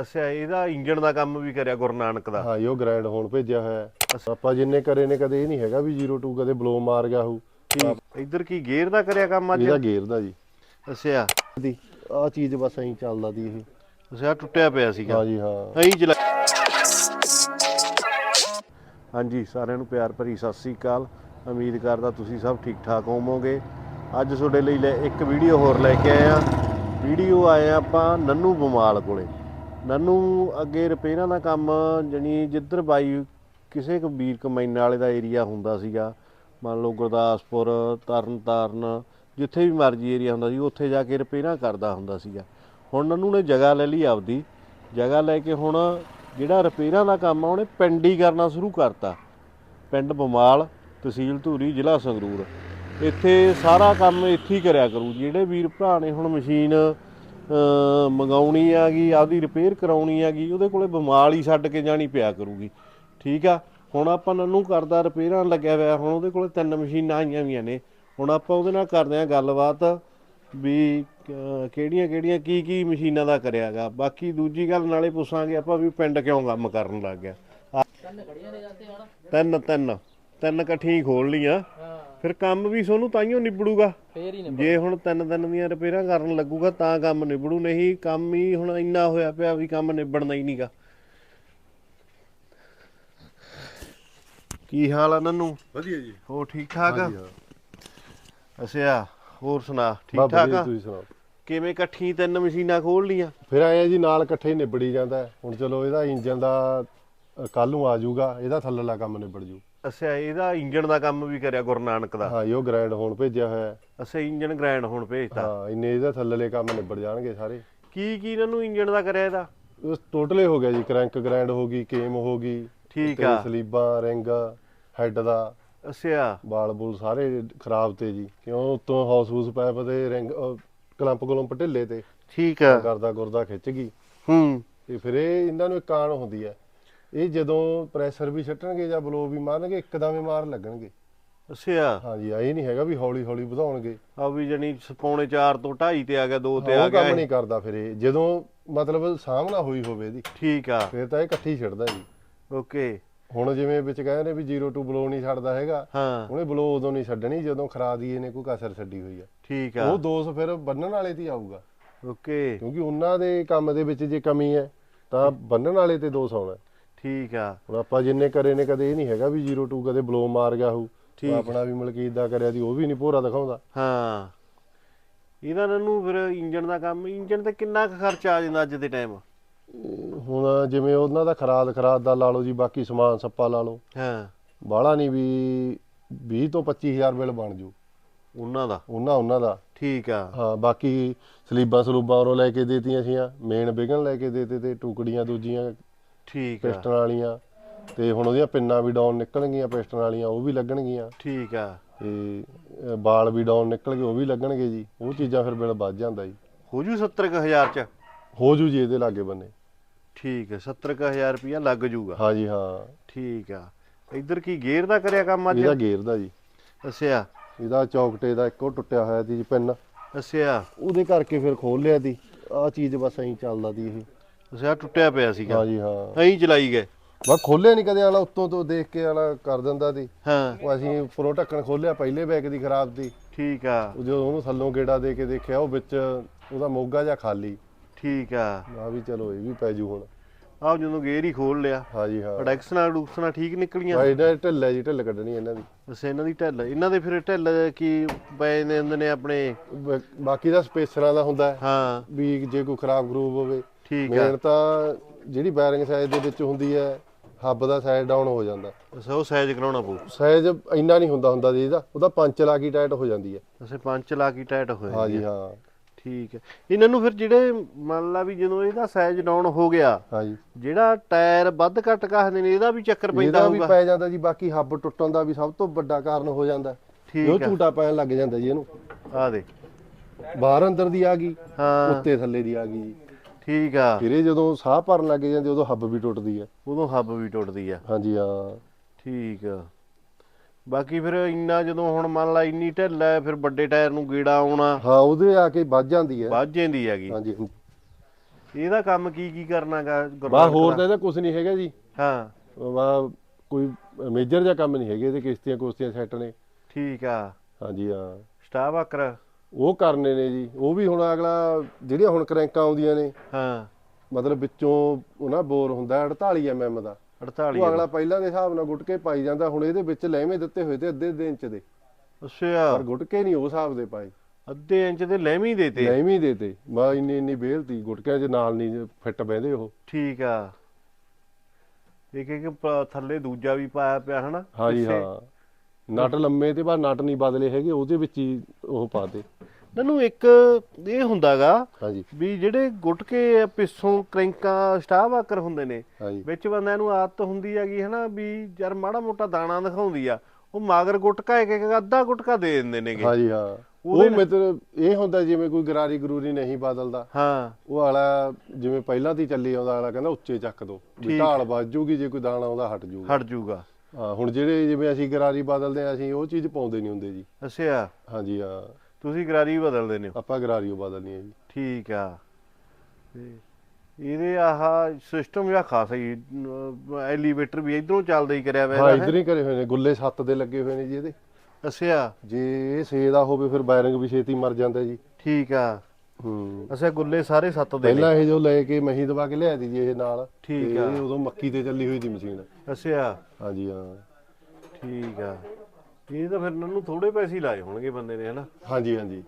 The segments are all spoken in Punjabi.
ਅੱਛਾ ਇਹਦਾ ਇੰਜਣ ਦਾ ਕੰਮ ਵੀ ਕਰਿਆ ਗੁਰੂ ਨਾਨਕ ਦਾ। ਹਾਂ ਇਹ ਉਹ ਗ੍ਰਾਈਂਡ ਹੋਣ ਭੇਜਿਆ ਹੋਇਆ ਹੈ। ਆਪਾਂ ਜਿੰਨੇ ਕਰੇ ਨੇ ਕਦੇ ਇਹ ਨਹੀਂ ਹੈਗਾ ਵੀ 02 ਕਦੇ ਬਲੋ ਮਾਰ ਗਿਆ ਹੋ ਠੀਕ ਇੱਧਰ ਕੀ ਗੇਅਰ ਦਾ ਕਰਿਆ ਕੰਮ ਅੱਜ? ਇਹਦਾ ਗੇਅਰ ਦਾ ਜੀ। ਅੱਛਾ ਦੀ ਆ ਚੀਜ਼ ਬਸ ਐਂ ਚੱਲਦਾ ਦੀ ਇਹ। ਅੱਛਾ ਟੁੱਟਿਆ ਪਿਆ ਸੀਗਾ। ਹਾਂ ਜੀ ਹਾਂ। ਐਂ ਚਲਾ ਹਾਂਜੀ ਸਾਰਿਆਂ ਨੂੰ ਪਿਆਰ ਭਰੀ ਸਤਿ ਸ੍ਰੀ ਅਕਾਲ। ਉਮੀਦ ਕਰਦਾ ਤੁਸੀਂ ਸਭ ਠੀਕ ਠਾਕ ਹੋਵੋਗੇ। ਅੱਜ ਤੁਹਾਡੇ ਲਈ ਲੈ ਇੱਕ ਵੀਡੀਓ ਹੋਰ ਲੈ ਕੇ ਆਏ ਆ ਵੀਡੀਓ ਆਏ ਆ ਆਪਾਂ ਨੰਨੂ ਬਮਾਲ ਕੋਲੇ। ਨੰਨੂ ਅੱਗੇ ਰਿਪੇਅਰਾਂ ਦਾ ਕੰਮ, ਜਾਣੀ ਜਿੱਧਰ ਬਾਈ ਕਿਸੇ ਕੁ ਵੀਰ ਕਮੈਨ ਵਾਲੇ ਦਾ ਏਰੀਆ ਹੁੰਦਾ ਸੀਗਾ, ਮੰਨ ਲਓ ਗੁਰਦਾਸਪੁਰ ਤਰਨ ਤਾਰਨ ਜਿੱਥੇ ਵੀ ਮਰਜ਼ੀ ਏਰੀਆ ਹੁੰਦਾ ਸੀ, ਉੱਥੇ ਜਾ ਕੇ ਰਿਪੇਅਰਾਂ ਕਰਦਾ ਹੁੰਦਾ ਸੀਗਾ। ਹੁਣ ਨੰਨੂ ਨੇ ਜਗ੍ਹਾ ਲੈ ਲਈ ਆਪਦੀ, ਜਗ੍ਹਾ ਲੈ ਕੇ ਹੁਣ ਜਿਹੜਾ ਰਿਪੇਅਰਾਂ ਦਾ ਕੰਮ ਆ, ਉਹਨੇ ਪਿੰਡ ਹੀ ਕਰਨਾ ਸ਼ੁਰੂ ਕਰਤਾ। ਪਿੰਡ ਬਮਾਲ, ਤਹਿਸੀਲ ਧੂਰੀ, ਜ਼ਿਲ੍ਹਾ ਸੰਗਰੂਰ। ਇੱਥੇ ਸਾਰਾ ਕੰਮ ਇੱਥੇ ਹੀ ਕਰਿਆ ਕਰੂ, ਜਿਹੜੇ ਵੀਰ ਭਰਾ ਨੇ ਹੁਣ ਮਸ਼ੀਨ ਮੰਗਾਉਣੀ ਆਗੀ ਆਪਦੀ ਰਿਪੇਅਰ ਕਰਾਉਣੀ ਆਗੀ ਉਹਦੇ ਕੋਲੇ ਬਮਾਲ ਹੀ ਛੱਡ ਕੇ ਜਾਣੀ ਪਿਆ ਕਰੂਗੀ। ਠੀਕ ਆ? ਹੁਣ ਆਪਾਂ ਨੰਨੂ ਕਰਦਾ ਰਿਪੇਅਰਾਂ ਲੱਗਿਆ ਹੋਇਆ ਹੁਣ ਉਹਦੇ ਕੋਲੇ ਤਿੰਨ ਮਸ਼ੀਨਾਂ ਆਈਆਂ ਵੀਆਂ ਨੇ। ਹੁਣ ਆਪਾਂ ਉਹਦੇ ਨਾਲ ਕਰਦੇ ਆਂ ਗੱਲਬਾਤ ਵੀ ਕਿਹੜੀਆਂ ਕਿਹੜੀਆਂ ਕੀ ਕੀ ਮਸ਼ੀਨਾਂ ਦਾ ਕਰਿਆਗਾ ਬਾਕੀ ਦੂਜੀ ਗੱਲ ਨਾਲੇ ਪੁੱਛਾਂਗੇ ਆਪਾਂ ਵੀ ਪਿੰਡ ਕਿਉਂ ਕੰਮ ਕਰਨ ਲੱਗ ਗਿਆ। ਤਿੰਨ ਤਿੰਨ ਤਿੰਨ। ਇਕੱਠੀਆਂ ਹੀ ਖੋਲ ਲੀਆਂ ਫਿਰ ਕੰਮ ਵੀ ਸੋਨੂੰ ਤਾਈਓ ਨਿਬੜੂਗਾ। ਫੇਰ ਹੀ ਨੇ ਜੇ ਹੁਣ ਤਿੰਨ ਦਿਨ ਦੀਆਂ ਰਿਪੇਅਰਾਂ ਕਰਨ ਲੱਗੂਗਾ ਤਾਂ ਕੰਮ ਨਿਬੜੂ ਨਹੀਂ ਕੰਮ ਹੀ ਹੁਣ ਇੰਨਾ ਹੋਇਆ ਪਿਆ ਵੀ ਕੰਮ ਨਿਬੜਨਾ ਹੀ ਨਹੀਂਗਾ। ਕੀ ਹਾਲ ਆ ਨੰਨੂ? ਵਧੀਆ ਜੀ। ਹੋ ਠੀਕ ਠਾਕ ਆ? ਅੱਛਾ ਹੋਰ ਸੁਣਾ ਠੀਕ ਬਸ ਠਾਕ ਵਧੀਆ ਆ? ਤੁਸੀਂ ਸੁਣਾਓ? ਕਿਵੇਂ ਇਕੱਠੀ ਤਿੰਨ ਮਸ਼ੀਨਾਂ ਖੋਲ ਲੀਆਂ ਫਿਰ ਆਏ ਆ ਜੀ ਨਾਲ ਇਕੱਠੇ ਹੀ ਨਿਬੜੀ ਜਾਂਦਾ। ਹੈ। ਹੁਣ ਚਲੋ ਇਹਦਾ ਇੰਜਨ ਦਾ ਕੱਲ ਨੂੰ ਆ ਜਾਊਗਾ ਇਹਦਾ ਥੱਲੇਲਾ ਕੰਮ ਨਿਬੜ ਜੂ ਅੱਛਾ ਇਹਦਾ ਇੰਜਣ ਦਾ ਕੰਮ ਵੀ ਕਰਿਆ ਗੁਰੂ ਨਾਨਕ ਦਾ? ਹਾਂ ਇਹ ਉਹ ਗ੍ਰਾਈਂਡ ਹੋਣ ਭੇਜਿਆ ਹੋਇਆ ਹੈ। ਅੱਛਾ ਇੰਜਣ ਗ੍ਰਾਈਂਡ ਹੁਣ ਭੇਜਤਾ? ਹਾਂ ਇੰਨੇ ਇਹਦਾ ਥੱਲੇਲੇ ਕੰਮ ਨਿਬੜ ਜਾਣਗੇ ਸਾਰੇ। ਕੀ ਕੀ ਇਹਨਾਂ ਨੂੰ ਇੰਜਣ ਦਾ ਕਰਿਆ ਇਹਦਾ? ਉਸ ਟੋਟਲੇ ਹੋ ਗਿਆ ਜੀ ਕ੍ਰੈਂਕ ਗ੍ਰਾਈਂਡ ਹੋ ਗਈ ਕੇਮ ਹੋ ਗਈ ਠੀਕ ਆ। ਸਲੀਬਾਂ ਰਿੰਗ ਹੈੱਡ ਦਾ ਅੱਛਾ। ਬਾਲ ਬੂਲ ਸਾਰੇ ਖਰਾਬ ਤੇ ਜੀ। ਕਿਉਂ? ਉਤੋਂ ਹਾਊਸ ਹੂਸ ਪਾਇਪ ਤੇ ਰਿੰਗ ਅਹ, ਕਲੰਪ ਕਲੰਪ ਢਿੱਲੇ ਤੇ। ਠੀਕ ਆ। ਕਰਦਾ ਗੁਰਦਾ ਖਿੱਚ ਗਈ। ਹੂੰ। ਤੇ ਫਿਰ ਇਹ ਇਹਨਾਂ ਨੂੰ ਇੱਕ ਆਣ ਹੁੰਦੀ ਹੈ। ਇਹ ਜਦੋਂ ਪ੍ਰੈਸ਼ਰ ਵੀ ਛੱਟਣਗੇ ਜਾਂ ਬਲੋ ਵੀ ਮਾਰਨਗੇ ਇੱਕਦਮ ਹੀ ਮਾਰ ਲੱਗਣਗੇ। ਅੱਛਾ। ਹਾਂਜੀ ਆ ਇਹ ਨਹੀਂ ਹੈਗਾ ਵੀ ਹੌਲੀ ਹੌਲੀ ਵਧਾਉਣਗੇ। ਆ ਵੀ ਜਣੀ ਪੌਣੇ 4 ਤੋਂ 2.5 ਤੇ ਆ ਗਿਆ 2 ਤੇ ਆ ਉਹ ਕੰਮ ਗਿਆ ਨਹੀਂ ਕਰਦਾ ਫਿਰ ਇਹ। ਜਦੋਂ ਮਤਲਬ ਸਾਹਮਣਾ ਹੋਈ ਹੋਵੇ ਇਹਦੀ ਠੀਕ ਆ। ਫਿਰ ਤਾਂ ਇਹ ਇਕੱਠੀ ਛੱਡਦਾ ਜੀ। ਓਕੇ। ਹੁਣ ਜਿਵੇਂ ਵਿੱਚ ਕਹਿੰਦੇ ਨੇ ਵੀ 02 ਬਲੋ ਨਹੀਂ ਛੱਡਦਾ ਹੈਗਾ ਹਾਂ। ਉਹਨੇ ਬਲੋ ਉਦੋਂ ਨਹੀਂ ਛੱਡਣੀ ਜਦੋਂ ਖਰਾ ਦੀ ਇਹਨੇ ਕੋਈ ਕਸਰ ਛੱਡੀ ਹੋਈ ਆ। ਠੀਕ ਆ। ਉਹ ਦੋਸ਼ ਫਿਰ ਬੰਨਣ ਵਾਲੇ ਤੇ ਆਊਗਾ। ਓਕੇ। ਕਿਉਂਕਿ ਉਹਨਾਂ ਦੇ ਕੰਮ ਦੇ ਵਿੱਚ ਜੇ ਕਮੀ ਹੈ ਤਾਂ ਬੰਨਣ ਵਾਲੇ ਤੇ ਦੋਸ਼ ਆਉਣਾ। ਠੀਕ ਆ। ਹੁਣ ਆਪਾਂ ਜਿੰਨੇ ਕਰੇ ਨੇ ਕਦੇ ਇਹ ਨਹੀਂ ਹੈਗਾ ਵੀ 02 ਕਦੇ ਬਲੋ ਮਾਰ ਗਿਆ ਹੋ ਠੀਕ। ਆਪਣਾ ਵੀ ਮਲਕੀਤ ਦਾ ਕਰਿਆ ਦੀ ਉਹ ਵੀ ਨਹੀਂ ਭੋਰਾ ਦਿਖਾਉਂਦਾ। ਹਾਂ। ਇਹਦਾ ਨੂੰ ਫਿਰ ਇੰਜਣ ਦਾ ਕੰਮ ਇੰਜਣ ਤੇ ਕਿੰਨਾ ਕੁ ਖਰਚਾ ਆ ਜਾਂਦਾ ਅੱਜ ਦੇ ਟਾਈਮ ਹੁਣ ਜਿਵੇਂ ਉਹਨਾਂ ਦਾ ਖਰਾਦ ਖਰਾਦ ਦਾ ਲਾ ਲਓ ਜੀ ਬਾਕੀ ਸਮਾਨ ਸੱਪਾ ਲਾ ਲਓ। ਹਾਂ। ਬਾਹਲਾ ਨਹੀਂ ਵੀ 20 ਤੋਂ 25000 ਬਿੱਲ ਬਣ ਜੂ। ਉਹਨਾਂ ਦਾ? ਉਹਨਾਂ ਉਹਨਾਂ ਦਾ। ਠੀਕ ਆ। ਹਾਂ ਬਾਕੀ ਸਲੀਬਾਂ ਸਲੂਬਾਂ ਉਰੋਂ ਲੈ ਕੇ ਦੇਤੀਆਂ ਸੀਆਂ ਮੇਨ ਵਿਗਨ ਲੈ ਕੇ ਦੇਤੇ ਤੇ ਟੁਕੜੀਆਂ ਦੂਜੀਆਂ ਠੀਕ ਆ। ਪਿਸਟਨ ਵਾਲੀਆਂ ਤੇ ਹੁਣ ਉਹਦੀਆਂ ਪਿੰਨਾਂ ਵੀ ਡਾਊਨ ਨਿਕਲਣਗੀਆਂ ਪਿਸਟਨ ਵਾਲੀਆਂ ਉਹ ਵੀ ਲੱਗਣਗੀਆਂ। ਠੀਕ ਆ। ਤੇ ਅ, ਬਾਲ ਵੀ ਡਾਊਨ ਨਿਕਲ ਗਏ ਉਹ ਵੀ ਲੱਗਣਗੇ ਜੀ। ਉਹ ਚੀਜ਼ਾਂ ਫਿਰ ਬਿੱਲ ਵੱਧ ਜਾਂਦਾ ਜੀ। ਹੋ ਜੂ 70000 ਚ? ਹੋ ਜੂ ਜੀ ਇਹਦੇ ਲਾਗੇ ਬੰਨੇ। ਠੀਕ ਹੈ 70000 ਰੁਪਇਆ ਲੱਗ ਜੂਗਾ। ਹਾਂ ਜੀ ਹਾਂ। ਠੀਕ ਆ। ਇੱਧਰ ਕੀ ਗੇਅਰ ਦਾ ਕਰਿਆ ਕੰਮ ਅੱਜ? ਇਹਦਾ ਗੇਅਰ ਦਾ ਜੀ। ਅੱਛਾ। ਇਹਦਾ ਚੌਕਟੇ ਦਾ ਇੱਕੋ ਟੁੱਟਿਆ ਹੋਇਆ ਸੀ ਜੀ ਪਿੰਨ। ਅੱਛਾ। ਉਹਦੇ ਕਰਕੇ ਫਿਰ ਖੋਲ ਲਿਆ ਦੀ ਆ ਚੀਜ਼ ਬਸ ਐਂ ਚੱਲਦਾ ਦੀ ਇਹ। ਅੱਛਾ ਟੁੱਟਿਆ ਪਿਆ ਸੀਗਾ। ਹਾਂ ਜੀ ਹਾਂ। ਐਂ ਚਲਾਈ ਗਏ। ਬਸ ਖੋਲਿਆ ਨਹੀਂ ਕਦੇ ਵਾਲਾ ਉੱਤੋਂ ਤੋਂ ਦੇਖ ਕੇ ਵਾਲਾ ਕਰ ਦਿੰਦਾ ਦੀ ਹਾਂ। ਉਹ ਅਸੀਂ ਉੱਪਰੋਂ ਢੱਕਣ ਖੋਲਿਆ ਪਹਿਲੇ ਬੈਗ ਦੀ ਖਰਾਬ ਦੀ ਠੀਕ ਆ। ਉਹ ਜਦੋਂ ਉਹਨੂੰ ਥੱਲੋਂ ਗੇੜਾ ਦੇ ਕੇ ਦੇਖਿਆ ਉਹ ਵਿੱਚ ਉਹਦਾ ਮੋਗਾ ਜਾਂ ਖਾਲੀ। ਠੀਕ ਆ। ਆ ਵੀ ਚਲੋ ਇਹ ਵੀ ਪੈ ਜੂ ਹੁਣ। ਆਹ ਜਦੋਂ ਗੇਅਰ ਹੀ ਖੋਲ ਲਿਆ ਹਾਂ ਜੀ ਹਾਂ। ਪ੍ਰੋਡਕਸ਼ਨਾਂ ਡੂਕਸ਼ਨਾਂ ਠੀਕ ਨਿਕਲੀਆਂ? ਭਾਈ ਇਹਦਾ ਢਿੱਲ ਹੈ ਜੀ ਢਿੱਲ ਕੱਢਣੀ ਇਹਨਾਂ ਦੀ। ਅੱਛਾ ਇਹਨਾਂ ਦੀ ਢਿੱਲ। ਇਹਨਾਂ ਦੇ ਫਿਰ ਢਿੱਲ ਕੀ ਪਏ ਨੇ ਹੁੰਦੇ ਨੇ ਆਪਣੇ? ਬ- ਬਾਕੀ ਦਾ ਸਪੇਸਰਾਂ ਦਾ ਹੁੰਦਾ ਹੈ। ਹਾਂ। ਵੀ ਜੇ ਕੋਈ ਖਰਾਬ ਗਰੂਪ ਹੋਵੇ। ਠੀਕ ਆ। ਮੇਨ ਤਾਂ ਜਿਹੜੀ ਬੈਰਿੰਗ ਸਾਈਜ਼ ਦੇ ਵਿੱਚ ਹੁੰਦੀ ਹੈ ਹੱਬ ਦਾ ਸਾਈਜ਼ ਡਾਊਨ ਹੋ ਜਾਂਦਾ। ਅੱਛਾ ਉਹ ਸਾਈਜ਼ ਕਰਾਉਣਾ ਪਊ। ਸਾਈਜ਼ ਇੰਨਾ ਨਹੀਂ ਹੁੰਦਾ ਹੁੰਦਾ ਜੀ ਇਹਦਾ। ਉਹਦਾ ਪੰਚ ਲਾ ਕੇ ਟਾਈਟ ਹੋ ਜਾਂਦੀ ਹੈ। ਅੱਛਾ ਪੰਜ ਲਾ ਕੇ ਟਾਈਟ ਹੋਏ ਹਾਂ। ਜੀ ਹਾਂ। ਠੀਕ ਹੈ। ਇਹਨਾਂ ਨੂੰ ਫਿਰ ਜਿਹੜੇ ਮੰਨ ਲਾ ਵੀ ਜਦੋਂ ਇਹਦਾ ਸਾਈਜ਼ ਡਾਊਨ ਹੋ ਗਿਆ ਹਾਂ ਜੀ ਜਿਹੜਾ ਟਾਇਰ ਵੱਧ ਘੱਟ ਕਹਦੇ ਨੇ ਇਹਦਾ ਵੀ ਚੱਕਰ ਪੈਂਦਾ ਇਹਦਾ ਵੀ ਹੋਊਗਾ। ਪੈ ਜਾਂਦਾ ਜੀ ਬਾਕੀ ਹੱਬ ਟੁੱਟਣ ਦਾ ਵੀ ਸਭ ਤੋਂ ਵੱਡਾ ਕਾਰਨ ਹੋ ਜਾਂਦਾ। ਠੀਕ ਜੋ ਆ ਝੂਟਾ ਪੈਣ ਲੱਗ ਜਾਂਦਾ ਜੀ ਇਹਨੂੰ। ਆ ਦੇ ਬਾਹਰ ਅੰਦਰ ਦੀ ਆ ਗਈ ਹਾਂ। ਉੱਤੇ ਥੱਲੇ ਦੀ ਆ ਗਈ। ਜੀ ਠੀਕ ਆ। ਫਿਰ ਇਹ ਜਦੋਂ ਸਾਹ ਭਰਨ ਲੱਗ ਜਾਂਦੇ ਉਦੋਂ ਹੱਬ ਵੀ ਟੁੱਟਦੀ ਹੈ ਉਦੋਂ ਹੱਬ ਵੀ ਟੁੱਟਦੀ ਆ। ਹਾਂਜੀ ਹਾਂ। ਠੀਕ ਆ। ਬਾਕੀ ਫਿਰ ਇੰਨਾ ਜਦੋਂ ਹੁਣ ਮੰਨ ਲਾ ਇੰਨੀ ਢਿੱਲ ਹੈ ਫਿਰ ਵੱਡੇ ਟਾਇਰ ਨੂੰ ਗੇੜਾ ਆਉਣਾ। ਹਾਂ ਉਹਦੇ ਆ ਕੇ ਵੱਜ ਜਾਂਦੀ ਹੈ ਵੱਜ ਜਾਂਦੀ ਹੈਗੀ। ਹਾਂਜੀ। ਇਹਦਾ ਕੰਮ ਕੀ ਕੀ ਕਰਨਾਗਾ ਬਾ ਹੋਰ ਤਾਂ ਇਹਦਾ ਕੁਝ ਨਹੀਂ ਹੈਗਾ ਜੀ। ਹਾਂ। ਵਾ ਕੋਈ ਮੇਜਰ ਜਿਹਾ ਕੰਮ ਨਹੀਂ ਹੈਗੇ ਇਹਦੇ ਕਿਸ਼ਤੀਆਂ ਕੁਸ਼ਤੀਆਂ ਸੈੱਟ ਨੇ। ਠੀਕ ਆ। ਹਾਂਜੀ ਹਾਂ। ਸਟਾਫ ਆਕਰ। ਉਹ ਕਰਨੇ ਨੇ ਜੀ। ਉਹ ਵੀ ਹੁਣ ਅਗਲਾ ਜਿਹੜੀਆਂ ਹੁਣ ਕਰੈਂਕਾਂ ਆਉਂਦੀਆਂ ਨੇ। ਹਾਂ। ਮਤਲਬ ਵਿੱਚੋਂ ਉਹ ਨਾ ਬੋਰ ਹੁੰਦਾ 48 ਐਮਐਮ ਦਾ। 48 ਉਹ ਅਗਲਾ ਪਹਿਲਾਂ ਦੇ ਹਿਸਾਬ ਨਾਲ ਗੁੱਟਕੇ ਪਾਈ ਜਾਂਦਾ। ਹੁਣ ਇਹਦੇ ਵਿੱਚ ਲੈਵੇਂ ਦਿੱਤੇ ਹੋਏ ਤੇ ਅੱਧੇ ਅੱਧੇ ਇੰਚ ਦੇ। ਅੱਛਾ। ਪਰ ਗੁੱਟਕੇ ਨਹੀਂ ਉਹ ਹਿਸਾਬ ਦੇ ਪਾਏ। ਅੱਧੇ ਇੰਚ ਦੇ ਲੈਵੀਂ ਦੇਤੇ ਲੈਵੇਂ ਦੇਤੇ ਮੈਂ ਇੰਨੀ ਇੰਨੀ ਬੇਲ ਤੀ ਗੁੱਟਕਿਆਂ 'ਚ ਨਾਲ ਨਹੀਂ ਫਿੱਟ ਬਹਿੰਦੇ ਉਹ। ਠੀਕ ਆ। ਇੱਕ ਪ- ਥੱਲੇ ਦੂਜਾ ਵੀ ਪਾਇਆ ਪਿਆ ਹਨਾ? ਹਾਂਜੀ। ਹਾਂ। ਨਟ ਲੰਮੇ ਤੇ ਬਾਅਦ ਨਟ ਨਹੀਂ ਬਦਲੇ ਹੈਗੇ ਉਹਦੇ ਵਿੱਚ ਹੀ ਉਹ ਪਾਤੇ ਮੈਨੂੰ ਇੱਕ ਇਹ ਹੁੰਦਾਗਾ ਹਾਂਜੀ। ਵੀ ਜਿਹੜੇ ਗੁਟਕੇ ਪਿੱਛੋਂ ਕ੍ਰੈਂਕਾਂ ਆਕਰ ਹੁੰਦੇ ਨੇ ਹਾਂਜੀ। ਵਿੱਚ ਬੰਦਿਆਂ ਨੂੰ ਆਦਤ ਹੁੰਦੀ ਹੈਗੀ ਹਨਾ ਵੀ ਯਾਰ ਮਾੜਾ ਮੋਟਾ ਦਾਣਾ ਦਿਖਾਉਂਦੀ ਆ ਉਹ ਮਾਗਰ ਗੁਟਕਾ ਇੱਕ ਇੱਕ ਅੱਧਾ ਗੁਟਕਾ ਦੇ ਦਿੰਦੇ ਨੇਗੇ। ਹਾਂਜੀ ਹਾਂ। ਉਹ ਮਤਲਬ ਇਹ ਹੁੰਦਾ ਜਿਵੇਂ ਕੋਈ ਗਰਾਰੀ ਗਰੂਰੀ ਨਹੀਂ ਬਦਲਦਾ। ਹਾਂ। ਉਹ ਵਾਲਾ ਜਿਵੇਂ ਪਹਿਲਾਂ ਦੀ ਚੱਲੀ ਆਉਂਦਾ ਵਾਲਾ ਕਹਿੰਦਾ ਉੱਚੇ ਚੱਕ ਦੋ। ਢਾਲ ਵੱਜ ਜੂਗੀ ਜੇ ਕੋਈ ਦਾਣਾ ਆਉਂਦਾ ਹਟ ਜੂਗਾ। ਹਟ ਜੂਗਾ। ਹਾਂ ਹੁਣ ਜਿਹੜੇ ਜਿਵੇਂ ਅਸੀਂ ਗਰਾਰੀ ਬਦਲਦੇ ਆ ਅਸੀਂ ਉਹ ਚੀਜ਼ ਪਾਉਂਦੇ ਨਹੀਂ ਹੁੰਦੇ ਜੀ। ਅੱਛਾ। ਹਾਂਜੀ ਹਾਂ। ਤੁਸੀਂ ਗਰਾਰੀ ਬਦਲਦੇ ਨੇ। ਆਪਾਂ ਗਰਾਰੀ ਓ ਬਦਲਨੀ ਹੈ ਜੀ। ਠੀਕ ਆ। ਤੇ ਇਹਦੇ ਆਹ ਸਿਸਟਮ ਜਿਹਾ ਖਾਸਾ ਹੀ ਐਲੀਵੇਟਰ ਵੀ ਇਧਰੋਂ ਚੱਲਦਾ ਹੀ ਕਰਿਆ ਹਾਂ ਇਧਰ ਹੀ ਕਰੇ ਹੋਏ ਨੇ। ਗੁੱਲੇ ਸੱਤ ਦੇ ਲੱਗੇ ਹੋਏ ਨੇ ਜੀ ਇਹਦੇ? ਅੱਛਾ। ਜੇ ਇਹ 6 ਦਾ ਹੋਵੇ ਫਿਰ ਵਾਇਰਿੰਗ ਵੀ ਛੇਤੀ ਮਰ ਜਾਂਦਾ ਜੀ। ਠੀਕ ਆ। ਹੂੰ। ਅੱਛਾ ਗੁੱਲੇ ਸਾਰੇ ਸੱਤ ਦੇ ਨੇ ਪਹਿਲਾਂ ਇਹ ਜੋ ਲੈ ਕੇ ਮਹੀਂ ਦਵਾ ਕੇ ਲਿਆ ਦੀ ਜੀ ਇਹ ਨਾਲ ਠੀਕ ਤੇ ਆ। ਇਹ ਉਦੋਂ ਮੱਕੀ ਤੇ ਚੱਲੀ ਹੋਈ ਦੀ ਮਸ਼ੀਨ। ਅੱਛਾ। ਹਾਂਜੀ ਹਾਂ। ਠੀਕ ਆ। ਇਹ ਤਾਂ ਫਿਰ ਨਨੂੰ ਥੋੜੇ ਪੈਸੇ ਹੀ ਲਾਏ ਹੋਣਗੇ ਬੰਦੇ ਨੇ ਹਨਾ? ਹਾਂਜੀ ਹਾਂਜੀ।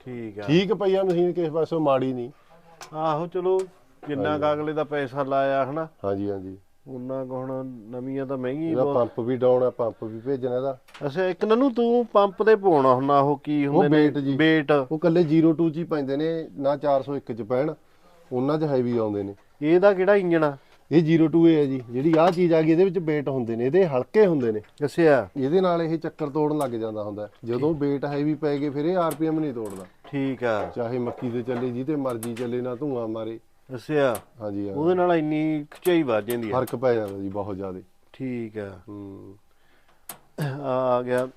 ਠੀਕ ਆ। ਠੀਕ ਪਈ ਆ ਮਸ਼ੀਨ ਕਿਸੇ ਪਾਸੋਂ ਮਾੜੀ ਨਹੀਂ। ਆਹੋ ਚਲੋ ਜਿੰਨਾ ਕੁ ਅਗਲੇ ਦਾ ਪੈਸਾ ਲਾਇਆ ਹਨਾ? ਹਾਂਜੀ ਹਾਂਜੀ। ਉਹਨਾਂ ਕੁ ਹੁਣ ਨਵੀਆਂ ਤਾਂ ਮਹਿੰਗੀਆਂ ਹੀ ਇਹਦਾ ਬਹੁਤ। ਪੰਪ ਵੀ ਡਾਉਣ ਆ ਪੰਪ ਵੀ ਭੇਜਣਾ ਇਹਦਾ। ਅੱਛਾ ਇੱਕ ਨਨੂੰ ਤੂੰ ਪੰਪ ਤੇ ਪਾਉਣਾ ਹੁੰਦਾ ਉਹ ਕੀ ਹੁੰਦੇ ਨੇ? ਬੇਟ ਜੀ। ਉਹ ਕੱਲੇ 02 ਚ ਹੀ ਪੈਂਦੇ ਨੇ ਨਾ 401 ਚ ਪੈਣ ਉਹਨਾਂ ਚ ਹੈਵੀ ਆਉਂਦੇ ਨੇ। ਇਹਦਾ ਕਿਹੜਾ ਇੰਜਣ ਆ? ਇਹ 02 ਹੈ ਜੀ ਜਿਹੜੀ ਆਹ ਚੀਜ਼ ਆ ਗਈ ਇਹਦੇ ਵਿੱਚ ਵੇਟ ਹੁੰਦੇ ਨੇ ਇਹਦੇ ਹਲਕੇ ਹੁੰਦੇ ਨੇ। ਅੱਛਾ। ਇਹਦੇ ਨਾਲ ਇਹ ਚੱਕਰ ਤੋੜਨ ਲੱਗ ਜਾਂਦਾ ਹੁੰਦਾ। ਜਦੋਂ ਵੇਟ ਹੈਵੀ ਪੈ ਗਏ ਫਿਰ ਇਹ ਆਰਪੀਐਮ ਨਹੀਂ ਤੋੜਦਾ। ਠੀਕ ਆ। ਚਾਹੇ ਮੱਕੀ ਤੇ ਚੱਲੇ ਜਿਹਤੇ ਮਰਜ਼ੀ ਚੱਲੇ ਨਾ ਧੂਆਂ ਮਾਰੇ। ਅੱਛਾ ਹਾਂਜੀ ਹਾਂ ਉਹਦੇ ਨਾਲ ਇੰਨੀ ਖਿਚਾਈ ਵੱਜ ਜਾਂਦੀ ਆ। ਫ਼ਰਕ ਪੈ ਜਾਂਦਾ ਜੀ ਬਹੁਤ ਜ਼ਿਆਦਾ। ਠੀਕ ਆ ਹੂੰ। ਆ ਗਿਆ।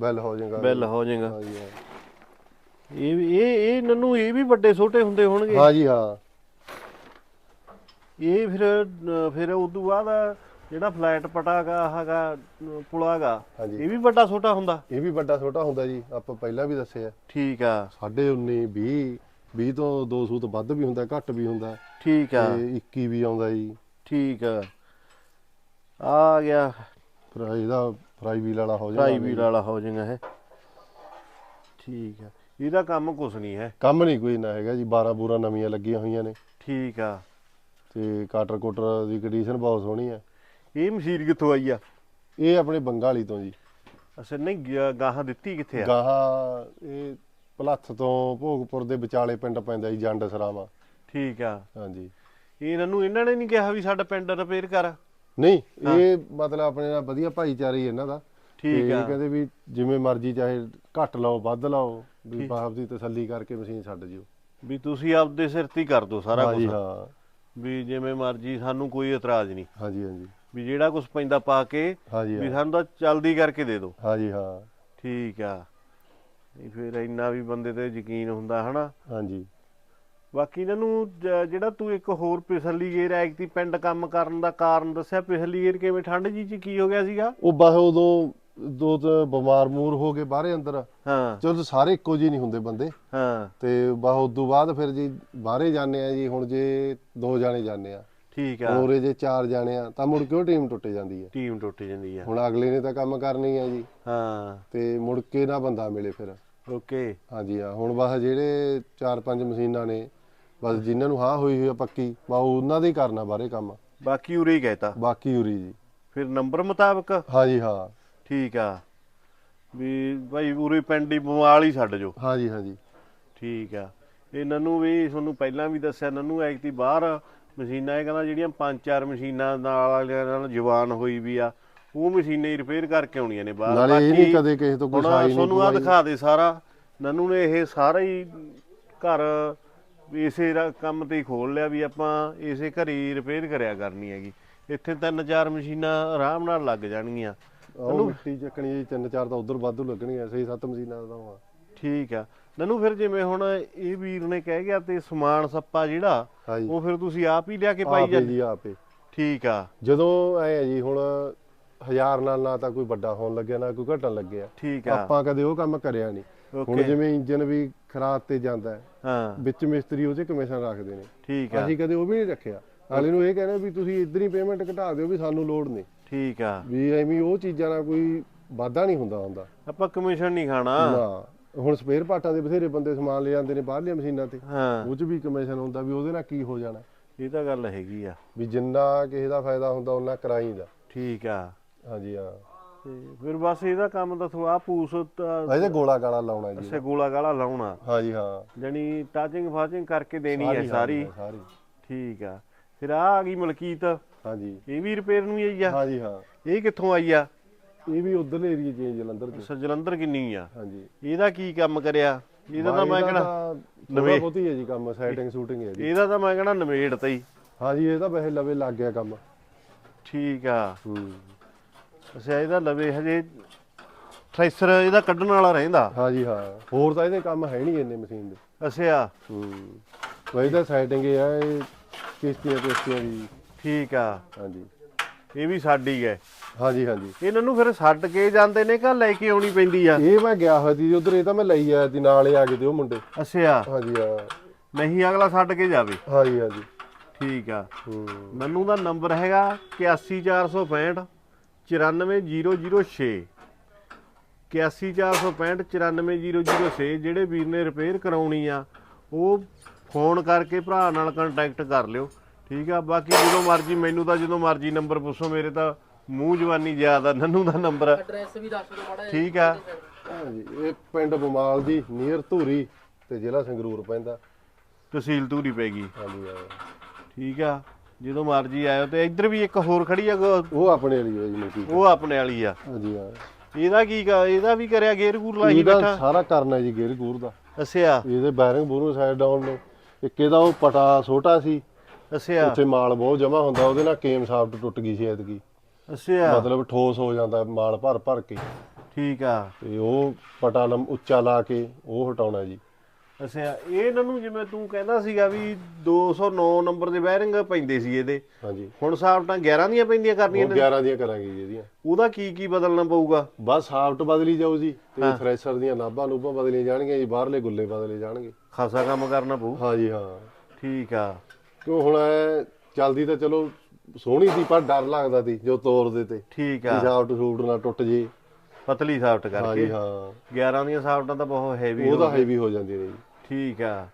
ਬੈਲ ਹੋ ਜਾਏਗਾ। ਬਿੱਲ ਹੋ ਜਾਏਗਾ। ਹਾਂਜੀ ਹਾਂ। ਇਹ ਵੀ ਇਹ ਇਹ ਨਨੂੰ ਇਹ ਵੀ ਵੱਡੇ ਛੋਟੇ ਹੁੰਦੇ ਹੋਣਗੇ? ਹਾਂਜੀ ਹਾਂ। ਇਹ ਫਿਰ ਅ, ਫਿਰ ਉਦੋਂ ਬਾਅਦ ਜਿਹੜਾ ਫਲੈਟ ਪਟਾਗਾ ਹੈਗਾ ਪੁਲਾਗਾ ਹਾਂਜੀ। ਇਹ ਵੀ ਵੱਡਾ ਛੋਟਾ ਹੁੰਦਾ? ਇਹ ਵੀ ਵੱਡਾ ਛੋਟਾ ਹੁੰਦਾ ਜੀ। ਆਪਾਂ ਪਹਿਲਾਂ ਵੀ ਦੱਸਿਆ। ਠੀਕ ਆ। ਸਾਢੇ 19 20 20 ਤੋਂ 200 ਤੋਂ ਵੱਧ ਵੀ ਹੁੰਦਾ ਘੱਟ ਵੀ ਹੁੰਦਾ। ਠੀਕ ਆ। ਤੇ 21 ਵੀ ਆਉਂਦਾ ਜੀ। ਠੀਕ ਆ। ਆ ਗਿਆ। ਫਿਰ ਇਹਦਾ ਫਰਾਈ ਵੀਲ ਵਾਲਾ ਹੋ ਜਾਂਦਾ ਫਰਾਈ ਵੀਲ ਵਾਲਾ ਹੋ ਜਾਏਗਾ ਇਹ। ਠੀਕ ਆ। ਇਹਦਾ ਕੰਮ ਕੁਛ ਨਹੀਂ ਹੈ। ਕੰਮ ਨਹੀਂ ਕੋਈ ਨਾ ਹੈਗਾ ਜੀ 12 ਬੂਰਾ ਨਵੀਆਂ ਲੱਗੀਆਂ ਹੋਈਆਂ ਨੇ। ਠੀਕ ਆ। ਤੇ ਕਾਟਰ ਕੋਟਰ ਦੀ ਕੰਡੀਸ਼ਨ ਬਹੁਤ ਸੋਹਣੀ ਹੈ ਇਹ ਮਸ਼ੀਨ ਕਿੱਥੋਂ ਆਈ ਆ? ਇਹ ਆਪਣੇ ਬੰਗਾਲੀ ਤੋਂ ਜੀ। ਅਸਲ ਨਹੀਂ ਗ- ਗਾਹਾਂ ਦਿੱਤੀ ਕਿੱਥੇ ਆ? ਗਾਹਾਂ ਇਹ ਭਲੱਥ ਤੋਂ ਭੋਗਪੁਰ ਦੇ ਵਿਚਾਲੇ ਪਿੰਡ ਪੈਂਦਾ ਜੀ ਜੰਡ ਸਰਾਵਾ। ਠੀਕ ਆ। ਹਾਂਜੀ। ਇਹਨਾਂ ਨੂੰ ਇਹਨਾਂ ਨੇ ਨਹੀਂ ਕਿਹਾ ਵੀ ਸਾਡਾ ਪਿੰਡ ਰਿਪੇਅਰ ਕਰ? ਨਹੀਂ ਇਹ ਮਤਲਬ ਆਪਣੇ ਨਾਲ ਵਧੀਆ ਭਾਈਚਾਰਾ ਹੀ ਇਹਨਾਂ ਦਾ। ਠੀਕ ਆ ਇਹ ਕਹਿੰਦੇ ਵੀ ਜਿਵੇਂ ਮਰਜ਼ੀ ਚਾਹੇ ਘੱਟ ਲਾਓ ਵੱਧ ਲਾਓ ਵੀ ਬਾਪ ਦੀ ਤਸੱਲੀ ਕਰਕੇ ਮਸ਼ੀਨ ਛੱਡ ਜਿਓ। ਵੀ ਤੁਸੀਂ ਆਪਦੇ ਸਿਰ ਤੇ ਕਰ ਦਿਓ ਸਾਰਾ ਕੁਝ ਹਾਂ। ਵੀ ਜਿਵੇਂ ਮਰਜ਼ੀ ਸਾਨੂੰ ਕੋਈ ਇਤਰਾਜ਼ ਨਹੀਂ। ਹਾਂਜੀ ਹਾਂਜੀ। ਵੀ ਜਿਹੜਾ ਕੁਝ ਪੈਂਦਾ ਪਾ ਕੇ ਵੀ ਸਾਨੂੰ ਤਾਂ ਜਲਦੀ ਕਰਕੇ ਦੇ ਦਿਓ। ਹਾਂਜੀ ਹਾਂ। ਠੀਕ ਆ। ਨਹੀਂ ਫਿਰ ਇੰਨਾ ਵੀ ਬੰਦੇ ਤੇ ਯਕੀਨ ਹੁੰਦਾ ਹਨਾ? ਹਾਂਜੀ। ਬਾਕੀ ਇਹਨਾਂ ਨੂੰ ਜ- ਜਿਹੜਾ ਤੂੰ ਇੱਕ ਹੋਰ ਪਿਛਲੀ ਗੇਰ ਐਕਤੀ ਪਿੰਡ ਕੰਮ ਕਰਨ ਦਾ ਕਾਰਨ ਦੱਸਿਆ ਪਿਛਲੀ ਗੇਰ ਕਿਵੇਂ ਠੰਡ ਜੀ ਚ ਕੀ ਹੋ ਗਿਆ ਸੀਗਾ? ਉਹ ਬਸ ਉਦੋਂ ਦੋ ਤਾਂ ਬਿਮਾਰ ਮੂਰ ਹੋ ਗਏ ਬਾਹਰੇ ਅੰਦਰ। ਹਾਂ। ਚਲੋ ਸਾਰੇ ਇੱਕੋ ਜਿਹੇ ਨਹੀਂ ਹੁੰਦੇ ਬੰਦੇ। ਹਾਂ। ਤੇ ਬਸ ਉਦੋਂ ਬਾਅਦ ਫਿਰ ਜੀ ਬਾਹਰੇ ਜਾਂਦੇ ਆ ਜੀ ਹੁਣ ਜੇ ਦੋ ਜਾਣੇ ਜਾਂਦੇ ਆ। ਠੀਕ ਆ। ਹੋਰੇ ਜੇ ਚਾਰ ਜਾਣੇ ਆ ਤਾਂ ਮੁੜ ਕੇ ਉਹ ਟੀਮ ਟੁੱਟ ਜਾਂਦੀ ਹੈ ਟੀਮ ਟੁੱਟ ਜਾਂਦੀ ਆ। ਹੁਣ ਅਗਲੇ ਨੇ ਤਾਂ ਕੰਮ ਕਰਨੀ ਆ ਜੀ। ਹਾਂ। ਤੇ ਮੁੜ ਕੇ ਨਾ ਬੰਦਾ ਮਿਲੇ ਫਿਰ। ਓਕੇ। ਹਾਂਜੀ ਹਾਂ ਹੁਣ ਬਸ ਜਿਹੜੇ ਚਾਰ ਪੰਜ ਮਸ਼ੀਨਾਂ ਨੇ ਬਸ ਜਿਨ੍ਹਾਂ ਨੂੰ ਹਾਂ ਹੋਈ ਹੋਈ ਆ ਪੱਕੀ ਬਸ ਉਹਨਾਂ ਦੇ ਹੀ ਕਰਨਾ ਬਾਹਰੇ ਕੰਮ। ਬਾਕੀ ਉਰੇ ਹੀ ਕਹਿਤਾ। ਬਾਕੀ ਉਰੀ ਜੀ। ਫਿਰ ਨੰਬਰ ਮੁਤਾਬਕ? ਹਾਂਜੀ ਹਾਂ। ਠੀਕ ਆ। ਵੀ ਭਾਈ ਉਰੇ ਪਿੰਡ ਹੀ ਬਵਾਲ ਹੀ ਛੱਡ ਜੋ ਹਾਂਜੀ ਹਾਂਜੀ। ਠੀਕ ਆ। ਇਹ ਨਨੂੰ ਵੀ ਤੁਹਾਨੂੰ ਪਹਿਲਾਂ ਵੀ ਦੱਸਿਆ ਨਨੂੰ ਐਕਤੀ ਬਾਹਰ ਮਸ਼ੀਨਾਂ ਇਹ ਕਹਿੰਦਾ ਜਿਹੜੀਆਂ ਪੰਜ ਚਾਰ ਮਸ਼ੀਨਾਂ ਨਾਲ ਵਾਲਿਆਂ ਨਾਲ ਜਵਾਨ ਹੋਈ ਵੀ ਆ ਉਹ ਮਸ਼ੀਨਾਂ ਹੀ ਰਿਪੇਅਰ ਕਰਕੇ ਆਉਣੀਆਂ ਨੇ ਬਾਹਰ। ਨਾਲੇ ਇਹ ਨਹੀਂ ਕਦੇ ਕਿਸੇ ਤੋਂ ਹੁਣ ਕੋਈ ਸਾਈ ਨਹੀਂ ਤੁਹਾਨੂੰ ਆ। ਦਿਖਾ ਦੇ ਸਾਰਾ। ਨਨੂੰ ਨੇ ਇਹ ਸਾਰਾ ਹੀ ਘਰ ਇਸੇ ਰਾ- ਕੰਮ ਤੇ ਹੀ ਖੋਲ ਲਿਆ ਵੀ ਆਪਾਂ ਇਸੇ ਘਰੇ ਹੀ ਰਿਪੇਅਰ ਕਰਿਆ ਕਰਨੀ ਹੈਗੀ। ਇੱਥੇ ਤਿੰਨ ਚਾਰ ਮਸ਼ੀਨਾਂ ਆਰਾਮ ਨਾਲ ਲੱਗ ਜਾਣਗੀਆਂ। ਉਹ ਮਿੱਟੀ ਚੱਕਣੀ ਜੀ ਤਿੰਨ ਚਾਰ ਤਾਂ ਉਧਰ ਵਾਧੂ ਲੱਗਣਗੀਆਂ ਸਹੀ ਸੱਤ ਮਸ਼ੀਨਾਂ ਦਾ ਵਾ। ਠੀਕ ਆ। ਨਨੂ ਫਿਰ ਜਿਵੇਂ ਹੁਣ ਇਹ ਵੀਰ ਨੇ ਕਹਿ ਗਿਆ ਤੇ ਸਮਾਨ ਸੱਪਾ ਜਿਹੜਾ ਹਾਂਜੀ। ਉਹ ਫਿਰ ਤੁਸੀਂ ਆਪ ਹੀ ਲਿਆ ਕੇ ਪਾਈ ਆਪੇ ਜਾਂਦੇ? ਜੀ ਆਪੇ ਠੀਕ ਆ। ਜਦੋਂ ਐ ਜੀ ਹੁਣ ਹਜ਼ਾਰ ਨਾਲ ਨਾ ਤਾਂ ਕੋਈ ਵੱਡਾ ਹੋਣ ਲੱਗਿਆ ਨਾ ਕੋਈ ਘਟਣ ਲੱਗਿਆ। ਠੀਕ ਆ। ਆਪਾਂ ਕਦੇ ਉਹ ਕੰਮ ਕਰਿਆ ਨਹੀਂ। ਹੁਣ ਜਿਵੇਂ ਇੰਜਨ ਵੀ ਖਰਾਬ ਤੇ ਜਾਂਦਾ ਹੈ ਹਾਂ। ਵਿੱਚ ਮਿਸਤਰੀ ਉਹਦੇ ਕਮਿਸ਼ਨ ਰੱਖਦੇ ਨੇ। ਠੀਕ ਆ। ਅਸੀਂ ਕਦੇ ਉਹ ਵੀ ਨਹੀਂ ਰੱਖਿਆ। ਅਗਲੇ ਨੂੰ ਇਹ ਕਹਿੰਦੇ ਵੀ ਤੁਸੀਂ ਇੱਧਰ ਹੀ ਪੇਮੈਂਟ ਘਟਾ ਦਿਓ ਵੀ ਸਾਨੂੰ ਲੋੜ ਨਹੀਂ। ਠੀਕ ਆ। ਵੀ ਐਵੇਂ ਉਹ ਚੀਜ਼ਾਂ ਨਾਲ ਕੋਈ ਵਾਧਾ ਨਹੀਂ ਹੁੰਦਾ ਹੁੰਦਾ। ਆਪਾਂ ਕਮਿਸ਼ਨ ਨਹੀਂ ਖਾਣਾ। ਨਾ। ਹੁਣ ਸਪੇਅਰ ਪਾਰਟਾਂ ਦੇ ਬਥੇਰੇ ਬੰਦੇ ਸਮਾਨ ਲੈ ਜਾਂਦੇ ਨੇ ਬਾਹਰਲੀਆਂ ਮਸ਼ੀਨਾਂ ਤੇ। ਹਾਂ। ਉਹ 'ਚ ਵੀ ਕਮਿਸ਼ਨ ਹੁੰਦਾ ਵੀ ਉਹਦੇ ਨਾਲ ਕੀ ਹੋ ਜਾਣਾ। ਇਹ ਤਾਂ ਗੱਲ ਹੈਗੀ ਆ। ਵੀ ਜਿੰਨਾ ਕਿਸੇ ਦਾ ਫਾਇਦਾ ਹੁੰਦਾ ਉਹਨਾਂ ਕਰਾਈਦਾ ਠੀਕ ਆ। ਹਾਂਜੀ ਹਾਂ। ਤੇ ਫਿਰ ਬਸ ਇਹਦਾ ਕੰਮ ਤਾਂ ਥੋੜਾ ਪੂਸ ਤਾਂ ਇਹਦੇ ਗੋਲਾ ਗਾਲਾ ਲਾਉਣਾ ਜੀ। ਸੇ ਗੋਲਾ ਗਾਲਾ ਲਾਉਣਾ। ਹਾਂਜੀ ਹਾਂ। ਜਣੀ ਟਾਚਿੰਗ ਫਾਚਿੰਗ ਕਰਕੇ ਦੇਣੀ ਹੈ ਸਾਰੀ ਠੀਕ ਆ। ਫਿਰ ਆ ਆ ਗਈ ਮਲਕੀਤ। ਹਾਂਜੀ। ਇਹ ਵੀ ਰਿਪੇਅਰ ਨੂੰ ਹੀ ਆਈ ਆ? ਹਾਂਜੀ ਹਾਂ। ਇਹ ਕਿੱਥੋਂ ਆਈ ਆ? ਇਹ ਵੀ ਉਧਰਲੇ ਏਰੀਆ ਚ ਹੈ ਜਲੰਧਰ ਚ। ਅੱਛਾ ਜਲੰਧਰ ਕਿੰਨੀ ਆ? ਹਾਂਜੀ। ਇਹਦਾ ਕੀ ਕੰਮ ਕਰਿਆ? ਇਹਦਾ ਤਾਂ ਮੈਂ ਕਹਣਾ ਨਵੇਂ ਨਵੇਂ- ਬਹੁਤੀ ਹੈ ਜੀ ਕੰਮ ਸੈਟਿੰਗ ਸ਼ੂਟਿੰਗ ਹੈ ਜੀ। ਇਹਦਾ ਤਾਂ ਮੈਂ ਕਹਣਾ ਨਵੇੜ ਤਾ ਹੀ। ਹਾਂਜੀ ਇਹ ਤਾਂ ਵੈਸੇ ਲਵੇ ਲੱਗ ਗਿਆ ਕੰਮ। ਠੀਕ ਆ। ਹੂੰ। ਅੱਛਾ ਇਹਦਾ ਲਵੇ ਹਜੇ ਥ੍ਰੈਸ਼ਰ ਇਹਦਾ ਕੱਢਣ ਵਾਲਾ ਰਹਿੰਦਾ। ਹਾਂਜੀ ਹਾਂ। ਹੋਰ ਤਾਂ ਇਹਦੇ ਕੰਮ ਹੈ ਨਹੀਂ ਇੰਨੇ ਮਸ਼ੀਨ ਦੇ। ਅੱਛਾ। ਹੂੰ। ਵੈਸੇ ਤਾਂ ਸੈਟਿੰਗ ਇਹ ਹੈ ਇਹ ਕਿਸ਼ਤੀਆਂ ਕਿਸ਼ਤੀਆਂ ਦੀ। ਠੀਕ ਆ। ਹਾਂਜੀ। ਇਹ ਵੀ ਸਾਡੀ ਹੈ। ਹਾਂਜੀ ਹਾਂਜੀ। ਇਹਨਾਂ ਨੂੰ ਫਿਰ ਛੱਡ ਕੇ ਜਾਂਦੇ ਨੇ ਕਿ ਲੈ ਕੇ ਆਉਣੀ ਪੈਂਦੀ ਆ? ਇਹ ਮੈਂ ਗਿਆ ਹੋਇਆ ਸੀ ਉਧਰ ਇਹ ਤਾਂ ਮੈਂ ਲਈ ਆਇਆ ਸੀ ਨਾਲ ਹੀ ਆ ਗਏ ਤੇ ਉਹ ਮੁੰਡੇ। ਅੱਛਾ। ਹਾਂਜੀ ਹਾਂ। ਨਹੀਂ ਅਗਲਾ ਛੱਡ ਕੇ ਜਾਵੇ। ਹਾਂਜੀ ਹਾਂਜੀ। ਠੀਕ ਆ। ਹੂੰ। ਨੰਨੂ ਦਾ ਨੰਬਰ ਹੈਗਾ 81465 94006 81465 94006 ਜਿਹੜੇ ਵੀਰ ਨੇ ਰਿਪੇਅਰ ਕਰਾਉਣੀ ਆ ਉਹ ਫੋਨ ਕਰਕੇ ਭਰਾ ਨਾਲ ਕੰਟੈਕਟ ਕਰ ਲਿਓ। ਠੀਕ ਆ ਬਾਕੀ ਜਦੋਂ ਮਰਜ਼ੀ ਮੈਨੂੰ ਤਾਂ ਜਦੋਂ ਮਰਜ਼ੀ ਨੰਬਰ ਪੁੱਛੋ ਮੇਰੇ ਤਾਂ ਮੂੰਹ ਜਵਾਨੀ ਜ਼ਿਆਦਾ ਨੰਨੂ ਦਾ ਨੰਬਰ ਐਡਰੈਸ ਵੀ ਦੱਸ ਦਿਓ ਮਾੜਾ ਠੀਕ ਆ। ਹਾਂਜੀ ਇਹ ਪਿੰਡ ਬਮਾਲ ਜੀ ਨੀਅਰ ਧੂਰੀ ਤੇ ਜ਼ਿਲ੍ਹਾ ਸੰਗਰੂਰ ਪੈਂਦਾ। ਤਹਿਸੀਲ ਧੂਰੀ ਪੈ ਗਈ। ਹਾਂਜੀ ਠੀਕ ਆ। ਜਦੋਂ ਮਰਜ਼ੀ ਆਇਓ ਤੇ ਇੱਧਰ ਵੀ ਇੱਕ ਹੋਰ ਖੜੀ ਆ ਗ- ਉਹ ਆਪਣੇ ਵਾਲੀ ਹੈ ਜੀ ਉਹ ਆਪਣੇ ਵਾਲੀ ਆ। ਹਾਂਜੀ ਹਾਂ। ਇਹਦਾ ਕੀ ਕ- ਇਹਦਾ ਵੀ ਕਰਿਆ ਗੇਰ ਗੂਰ ਲਾਈ ਇਹਦਾ ਬੈਠਾ। ਸਾਰਾ ਕਰਨਾ ਜੀ ਗੇਰ ਗੂਰ ਦਾ। ਅੱਛਾ। ਇਹਦੇ ਬੈਰਿੰਗ ਬੂਰੂ ਸਾਈਡ ਡਾਊਨ ਨੇ। ਇੱਕ ਇਹਦਾ ਉਹ ਪਟਾ ਛੋਟਾ ਸੀ। ਅੱਛਾ। ਉੱਥੇ ਮਾਲ ਬਹੁਤ ਜਮਾ ਹੁੰਦਾ ਉਹਦੇ ਨਾਲ ਕੇਮ ਸਾਫਟ ਟੁੱਟ ਗਈ ਸੀ ਐਤਕੀ। ਅੱਛਾ। ਮਤਲਬ ਠੋਸ ਹੋ ਜਾਂਦਾ ਮਾਲ ਭਰ ਭਰ ਕੇ। ਠੀਕ ਆ। ਤੇ ਉਹ ਪਟਾ ਲੰਮ ਉੱਚਾ ਲਾ ਕੇ ਉਹ ਹਟਾਉਣਾ ਜੀ। ਅੱਛਾ ਇਹ ਇਹਨਾਂ ਨੂੰ ਜਿਵੇਂ ਤੂੰ ਕਹਿੰਦਾ ਸੀਗਾ ਵੀ 209 ਨੰਬਰ ਦੇ ਬੈਰਿੰਗ ਪੈਂਦੇ ਸੀ ਇਹਦੇ। ਹਾਂਜੀ। ਹੁਣ ਸਾਫਟਾਂ 11 ਦੀਆਂ ਪੈਂਦੀਆਂ ਕਰਨੀਆਂ ਨੇ। 11 ਦੀਆਂ ਕਰਾਂਗੇ ਜੀ ਇਹਦੀਆਂ। ਉਹਦਾ ਕੀ ਕੀ ਬਦਲਣਾ ਪਊਗਾ? ਬਸ ਸਾਫਟ ਬਦਲੀ ਜਾਊ ਜੀ ਤੇ ਥ੍ਰੈਸ਼ਰ ਦੀਆਂ ਨਾਭਾਂ ਨੂਭਾਂ ਬਦਲੀਆਂ ਜਾਣਗੀਆਂ ਜੀ ਬਾਹਰਲੇ ਗੁੱਲੇ ਬਦਲੇ ਜਾਣਗੇ। ਖਾਸਾ ਕੰਮ ਕਰਨਾ ਪਊ। ਹਾਂਜੀ ਹਾਂ। ਠੀਕ ਆ। ਕਿਉਂ ਹੁਣ ਐ ਚੱਲਦੀ ਤਾਂ ਚਲੋ ਸੋਹਣੀ ਸੀ ਪਰ ਡਰ ਲੱਗਦਾ ਸੀ ਜੋ ਤੋੜਦੇ ਤੇ। ਠੀਕ ਆ। ਸਾਫਟ ਸੂਟ ਨਾ ਟੁੱਟ ਜੇ। ਪਤਲੀ ਸਾਫਟ ਹਾਂਜੀ ਕਰਕੇ। ਹਾਂ। 11 ਦੀਆਂ ਸਾਫਟਾਂ ਤਾਂ ਬਹੁਤ ਹੈਵੀ ਉਹ ਤਾਂ ਹੈਵੀ ਹੋ ਜਾਂਦੀ ਨੇ ਜੀ। ਠੀਕ ਆ।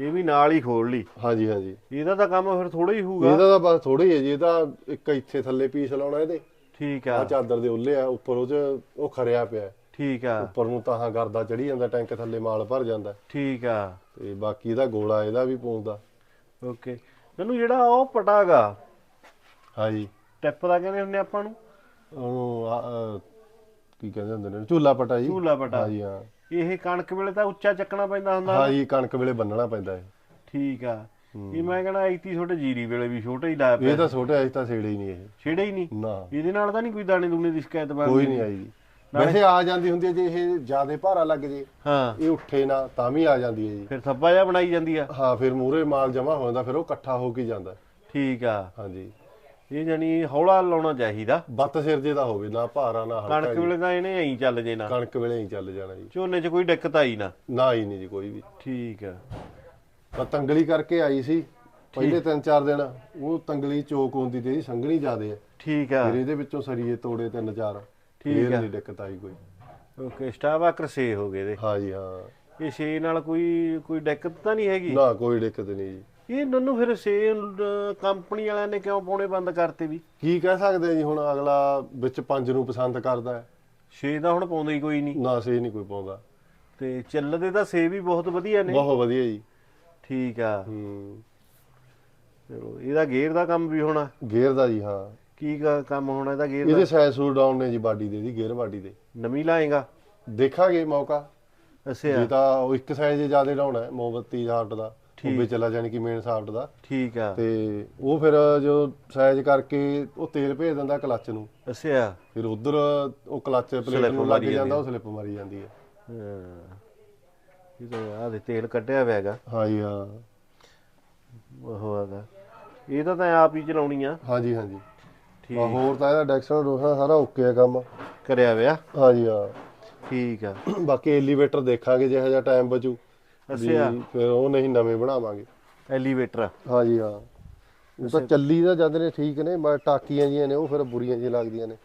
ਇਹ ਵੀ ਨਾਲ ਹੀ ਖੋਲ ਲਈ। ਹਾਂਜੀ ਹਾਂਜੀ। ਇਹਦਾ ਤਾਂ ਕੰਮ ਫਿਰ ਥੋੜਾ ਹੀ ਹੋਊਗਾ। ਇਹਦਾ ਤਾਂ ਬਸ ਥੋੜੀ ਹੈ ਜੀ। ਇਹ ਤਾਂ ਇੱਕ ਇੱਥੇ ਥੱਲੇ ਪੀਸ ਲਾਉਣਾ ਇਹਦੇ। ਠੀਕ ਆ। ਆ ਚਾਦਰ ਦੇ ਉੱਲੇ ਆ ਉੱਪਰ ਉਹ 'ਚ ਉਹ ਖਰਿਆ ਪਿਆ। ਠੀਕ ਆ। ਉੱਪਰ ਨੂੰ ਤਾਂ ਗਰਦਾ ਚੜੀ ਜਾਂਦਾ ਟੈਂਕ ਥੱਲੇ ਮਾਲ ਭਰ ਜਾਂਦਾ। ਠੀਕ ਆ। ਤੇ ਬਾਕੀ ਇਹਦਾ ਗੋਲਾ ਇਹਦਾ ਵੀ ਪਉਂਦਾ ਓਕੇ। ਮੈਨੂੰ ਜਿਹੜਾ ਉਹ ਪਟਾਗਾ ਹਾਂਜੀ। ਟਿਪ ਦਾ ਕਹਿੰਦੇ ਹੁੰਦੇ ਆਪਾਂ ਨੂੰ। ਉਹਨੂੰ ਆ- ਕੀ ਕਹਿੰਦੇ ਹੁੰਦੇ ਨੇ ਝੂਲਾ ਪਟਾ ਜੀ। ਝੂਲਾ ਪਟਾ। ਹਾਂਜੀ ਹਾਂ। ਇਹ ਕਣਕ ਵੇਲੇ ਤਾਂ ਉੱਚਾ ਚੱਕਣਾ ਪੈਂਦਾ ਹੁੰਦਾ ਹਾਂਜੀ ਕਣਕ ਵੇਲੇ ਬੰਨਣਾ ਪੈਂਦਾ ਹੈ। ਠੀਕ ਆ। ਇਹ ਮੈਂ ਕਹਿੰਦਾ ਐਤੀ ਛੋਟੇ ਜੀਰੀ ਵੇਲੇ ਵੀ ਛੋਟਾ ਹੀ ਲਾਇਆ ਇਹ ਪਿਆ ਤਾਂ ਛੋਟਾ ਐ ਤਾਂ ਛੇੜੇ ਹੀ ਨਹੀਂ ਇਹ। ਛੇੜਾ ਹੀ ਨਹੀਂ? ਨਾ। ਇਹਦੇ ਨਾਲ ਤਾਂ ਨਹੀਂ ਕੋਈ ਦਾਣੇ ਦੂਣੇ ਦੀ ਸ਼ਿਕਾਇਤ ਬਣਦੀ? ਕੋਈ ਨਹੀਂ ਆਈ। ਜੀ ਵੈਸੇ ਆ ਜਾਂਦੀ ਹੁੰਦੀ ਹੈ ਜੇ ਇਹ ਜਿਆਦੇ ਭਾਰਾ ਲੱਗ ਜੇ। ਹਾਂ। ਇਹ ਉੱਠੇ ਨਾ ਤਾਂ ਵੀ ਆ ਜਾਂਦੀ ਹੈ ਜੀ। ਫਿਰ ਥੱਬਾ ਜਿਹਾ ਬਣਾਈ ਜਾਂਦੀ ਆ। ਹਾਂ ਫਿਰ ਮੂਰੇ ਮਾਲ ਜਮਾ ਹੋ ਜਾਂਦਾ ਫਿਰ ਉਹ ਇਕੱਠਾ ਹੋ ਕੇ ਜਾਂਦਾ। ਠੀਕ ਆ। ਹਾਂਜੀ। ਇਹ ਜਾਨੀ ਹੌਲਾ ਲਾਉਣਾ ਚਾਹੀਦਾ। ਬੱਤ ਸਿਰ ਜੇ ਦਾ ਹੋਵੇ ਨਾ ਭਾਰਾ ਨਾ ਹਲਕਾ ਕਣਕ। ਵੇਲੇ ਤਾਂ ਇਹਨੇ ਐਂ ਚੱਲ ਜੇ ਨਾ। ਕਣਕ ਵੇਲੇ ਹੀ ਚੱਲ ਜਾਣਾ ਜੀ। ਝੋਨੇ 'ਚ ਕੋਈ ਦਿੱਕਤ ਆਈ ਨਾ। ਨਾ ਹੀ ਨਹੀਂ ਜੀ ਕੋਈ ਵੀ। ਠੀਕ ਆ। ਬਸ ਤੰਗਲੀ ਕਰਕੇ ਆਈ ਸੀ ਪਹਿਲੇ ਤਿੰਨ ਚਾਰ ਦਿਨ। ਉਹ ਤੰਗਲੀ ਚੋਕ ਹੁੰਦੀ ਤੇ ਸੰਘਣੀ ਜ਼ਿਆਦੇ ਹੈ ਠੀਕ ਆ। ਫਿਰ ਇਹਦੇ ਵਿੱਚੋਂ ਸਰੀਏ ਤੋੜੇ ਤਿੰਨ ਚਾਰ। ਠੀਕ ਆ। ਨਹੀਂ ਦਿੱਕਤ ਆਈ ਕੋਈ। ਓਕੇ ਸਟਾਵਾ ਕਰਸੇ ਹੋ ਗਏ ਦੇ ਹਾਂ ਜੀ ਹਾਂ। ਇਹ ਛੇ ਨਾਲ ਕੋਈ ਕੋਈ ਦਿੱਕਤ ਤਾਂ ਨਹੀਂ ਹੈਗੀ? ਨਾ ਕੋਈ ਦਿੱਕਤ ਨਹੀਂ ਜੀ। ਇਹ ਨੰਨੂ ਫਿਰ ਛੇ ਕੰਪਨੀ ਵਾਲਿਆਂ ਨੇ ਕਿਉਂ ਪਾਉਣੇ ਬੰਦ ਕਰਤੇ ਵੀ? ਕੀ ਕਹਿ ਸਕਦੇ ਆ ਜੀ ਹੁਣ ਅਗਲਾ ਵਿੱਚ ਪੰਜ ਨੂੰ ਪਸੰਦ ਕਰਦਾ ਹੈ। ਤਾਂ ਹੁਣ ਪਾਉਂਦੇ ਹੀ ਕੋਈ ਨਹੀਂ। ਨਾ ਸੇ ਨਹੀਂ ਕੋਈ ਪਾਉਂਦਾ। ਤੇ ਚੱਲਦੇ ਤਾਂ ਸੇ ਵੀ ਬਹੁਤ ਵਧੀਆ ਨੇ। ਬਹੁਤ ਵਧੀਆ ਜੀ। ਠੀਕ ਆ। ਹੂੰ। ਚਲੋ ਇਹਦਾ ਗੇਅਰ ਦਾ ਕੰਮ ਵੀ ਹੋਣਾ। ਗੇਅਰ ਦਾ ਜੀ ਹਾਂ। ਕੀ ਕ- ਕੰਮ ਹੋਣਾ ਇਹਦਾ ਗੇਅਰ ਇਹਦੇ ਦਾ? ਸਾਈਜ਼ ਸੂਟ ਡਾਊਨ ਨੇ ਜੀ ਬਾਡੀ ਦੇ ਦੀ ਗੇਅਰ ਬਾਡੀ ਦੇ। ਨਵੀਂ ਲਾਏਗਾ? ਦੇਖਾਂਗੇ ਮੌਕਾ। ਅੱਛਾ। ਜੇ ਤਾਂ ਉਹ ਇੱਕ ਸਾਈਜ਼ ਜ਼ਿਆਦਾ ਡਾਉਣਾ ਹੈ ਮੋਮਬੱਤੀ ਹਾਫਟ ਦਾ। ਉਹ ਚਲਾ ਜਾਣੀ ਕਿ ਮੇਨ ਸਾਫਟ ਦਾ। ਠੀਕ ਆ। ਤੇ ਉਹ ਫਿਰ ਜੋ ਸਾਈਜ਼ ਕਰਕੇ ਉਹ ਤੇਲ ਭੇਜ ਦਿੰਦਾ ਕਲੱਚ ਨੂੰ। ਅੱਛਾ। ਫਿਰ ਉਧਰ ਉਹ ਕਲੱਚ ਪਲੇਟ ਨੂੰ ਲੱਗ ਜਾਂਦਾ ਉਹ ਸਲਿੱਪ ਮਾਰੀ ਜਾਂਦੀ ਹੈ ਹਾਂ। ਇਹ ਤਾਂ ਆਹ ਦੇ ਤੇਲ ਕੱਢਿਆ ਹੋਇਆ ਹੈਗਾ। ਹਾਂਜੀ ਹਾਂ। ਉਹ ਹੈਗਾ। ਇਹ ਤਾਂ ਤਾਂ ਆਪ ਹੀ ਚਲਾਉਣੀ ਆ। ਹਾਂਜੀ ਹਾਂਜੀ ਠੀਕ। ਆ ਹੋਰ ਤਾਂ ਇਹਦਾ ਡੈਕਸਨ ਰੋਸਾ ਸਾਰਾ ਓਕੇ ਆ ਕੰਮ। ਕਰਿਆ ਹੋਇਆ। ਹਾਂਜੀ ਹਾਂ। ਠੀਕ ਆ। ਬਾਕੀ ਐਲੀਵੇਟਰ ਦੇਖਾਂਗੇ ਜਿਹੋ ਜਿਹਾ ਟਾਈਮ ਬਚੂ। ਵੀ ਅੱਛਾ। ਫਿਰ ਉਹ ਨਹੀਂ ਨਵੇਂ ਬਣਾਵਾਂਗੇ। ਐਲੀਵੇਟਰ ਹਾਂਜੀ ਹਾਂ। ਉਹ ਤਾਂ ਚੱਲੀ ਤਾਂ ਜਾਂਦੇ ਨੇ ਠੀਕ ਨੇ ਪਰ ਟਾਕੀਆਂ ਜੀਆਂ ਨੇ ਉਹ ਫਿਰ ਬੁਰੀਆਂ ਜਿਹੀਆਂ ਲੱਗਦੀਆਂ ਨੇ।